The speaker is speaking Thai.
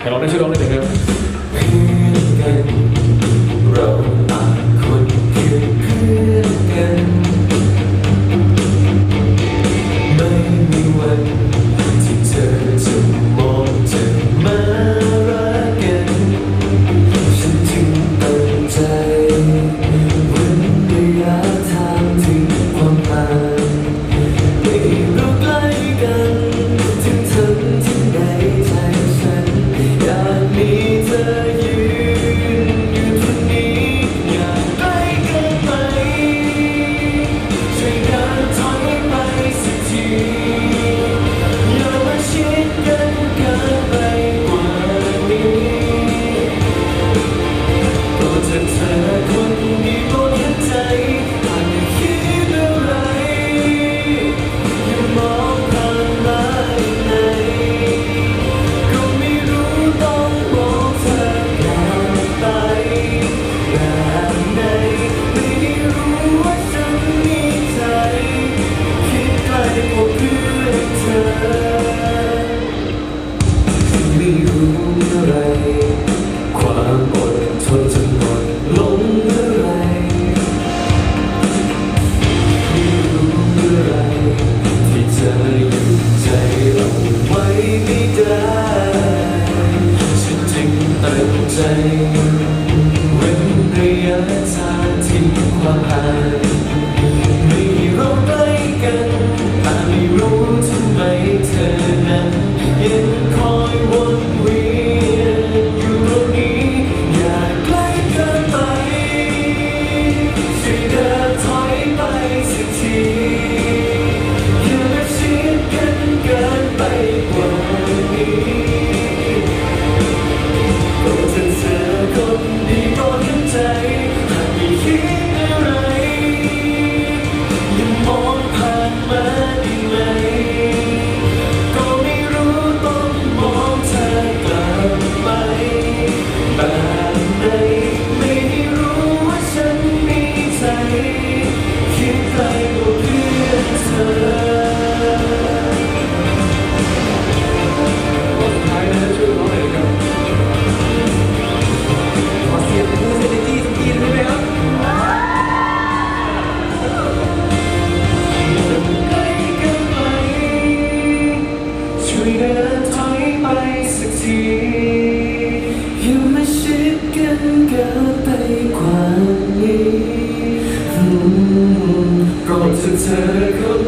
ให้เราได้ช่วยร้องได้ไหมครับ ไม่รู้เะไร ความอดทนจะหมดลงเมื่อไรไม่รู้เะไร ที่เธออกใจเราไว้ไม่ได้ฉันจึงตั้งใจ เว้นระยะทางที่ความห่าง วยเดินถอยไปสักทีอยู่มาชิดกันกิไปกว่านี้ก็จะเจอเข้า